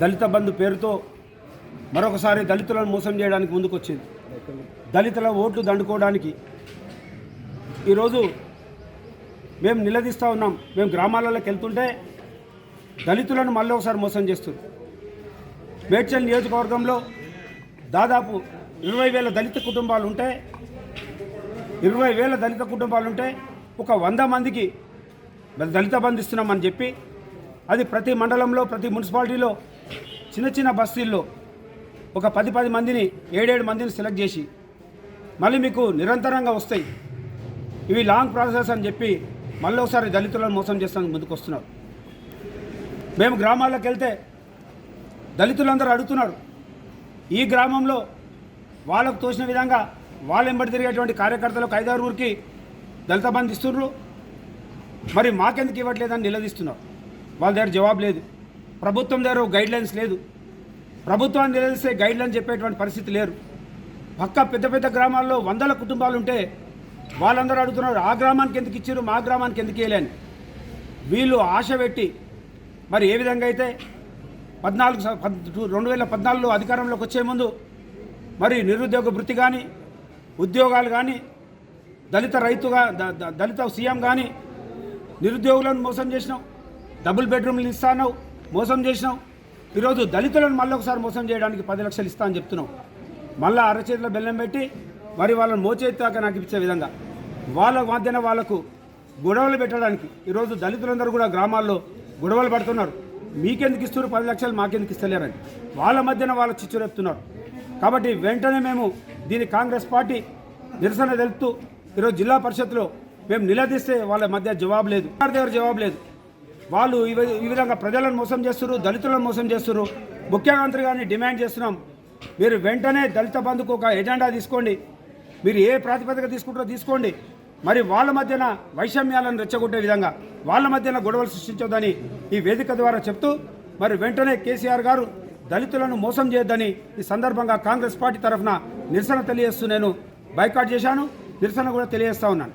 దళిత బంధు పేరుతో మరొకసారి దళితులను మోసం చేయడానికి ముందుకొచ్చింది. దళితుల ఓట్లు దండుకోవడానికి ఈరోజు మేము నిలదీస్తూ ఉన్నాం. మేము గ్రామాలలోకి వెళ్తుంటే దళితులను మళ్ళీ ఒకసారి మోసం చేస్తుంది. మేడ్చల్ నియోజకవర్గంలో దాదాపు ఇరవై వేల దళిత కుటుంబాలు ఉంటే ఇరవై వేల దళిత కుటుంబాలు ఉంటే ఒక వంద మందికి దళిత బంధు ఇస్తున్నామని చెప్పి అది ప్రతి మండలంలో ప్రతి మున్సిపాలిటీలో చిన్న చిన్న బస్తీల్లో ఒక పది పది మందిని ఏడేడు మందిని సెలెక్ట్ చేసి మళ్ళీ మీకు నిరంతరంగా వస్తాయి. ఇవి లాంగ్ ప్రాసెస్ అని చెప్పి మళ్ళీ ఒకసారి దళితులను మోసం చేస్తానికి ముందుకు వస్తున్నారు. మేము గ్రామాల్లోకి వెళ్తే దళితులందరూ అడుగుతున్నారు. ఈ గ్రామంలో వాళ్ళకు తోచిన విధంగా వాళ్ళు ఎంబడి తిరిగేటువంటి కార్యకర్తలకు ఐదారుగురికి దళిత బంధు ఇస్తున్నారు మరి మాకెందుకు ఇవ్వట్లేదని నిలదీస్తున్నారు. వాళ్ళ దగ్గర జవాబు లేదు. ప్రభుత్వం దగ్గర గైడ్ లైన్స్ లేదు. ప్రభుత్వాన్ని తెలిసే గైడ్ లైన్ చెప్పేటువంటి పరిస్థితి లేరు. పక్క పెద్ద పెద్ద గ్రామాల్లో వందల కుటుంబాలు ఉంటే వాళ్ళందరూ అడుగుతున్నారు ఆ గ్రామానికి ఎందుకు ఇచ్చారు? మా గ్రామానికి ఎందుకు వేయలేని వీళ్ళు ఆశ పెట్టి మరి ఏ విధంగా అయితే పద్నాలుగు రెండు వేల పద్నాలుగులో అధికారంలోకి వచ్చే ముందు మరి నిరుద్యోగ వృత్తి కానీ ఉద్యోగాలు కానీ దళిత రైతుగా దళిత సీఎం కానీ నిరుద్యోగులను మోసం చేసినాం. డబుల్ బెడ్రూమ్లు ఇస్తాను మోసం చేసినావు. ఈరోజు దళితులను మళ్ళీ ఒకసారి మోసం చేయడానికి పది లక్షలు ఇస్తా అని చెప్తున్నావు. మళ్ళీ అరచేతిలో బెల్లం పెట్టి మరి వాళ్ళని మోచేతాక నాకు ఇచ్చే విధంగా. వాళ్ళ మధ్యన వాళ్ళకు గొడవలు పెట్టడానికి ఈరోజు దళితులందరూ కూడా గ్రామాల్లో గొడవలు పడుతున్నారు. మీకెందుకు ఇస్తున్నారు పది లక్షలు మాకెందుకు ఇస్తలేరని. వాళ్ళ మధ్యన వాళ్ళ చిచ్చురేపుతున్నారు కాబట్టి వెంటనే మేము దీని కాంగ్రెస్ పార్టీ నిరసన తెలుపుతూ ఈరోజు జిల్లా పరిషత్లో మేము నిలదీస్తే వాళ్ళ మధ్య జవాబు లేదు. ఎవరి దగ్గర జవాబు లేదు. వాళ్ళు ఈ ఈ విధంగా ప్రజలను మోసం చేస్తున్నారు దళితులను మోసం చేస్తున్నారు ముఖ్యమంత్రి గారిని డిమాండ్ చేస్తున్నాం. మీరు వెంటనే దళిత బంధుకు ఒక ఎజెండా తీసుకోండి. మీరు ఏ ప్రాతిపదిక తీసుకుంటారో తీసుకోండి. మరి వాళ్ళ మధ్యన వైషమ్యాలను రెచ్చగొట్టే విధంగా వాళ్ళ మధ్యన గొడవలు సృష్టించొద్దని ఈ వేదిక ద్వారా చెప్తూ మరి వెంటనే కేసీఆర్ గారు దళితులను మోసం చేయొద్దని ఈ సందర్భంగా కాంగ్రెస్ పార్టీ తరఫున నిరసన తెలియజేస్తూ నేను బైకాట్ చేశాను. నిరసన కూడా తెలియజేస్తా ఉన్నాను.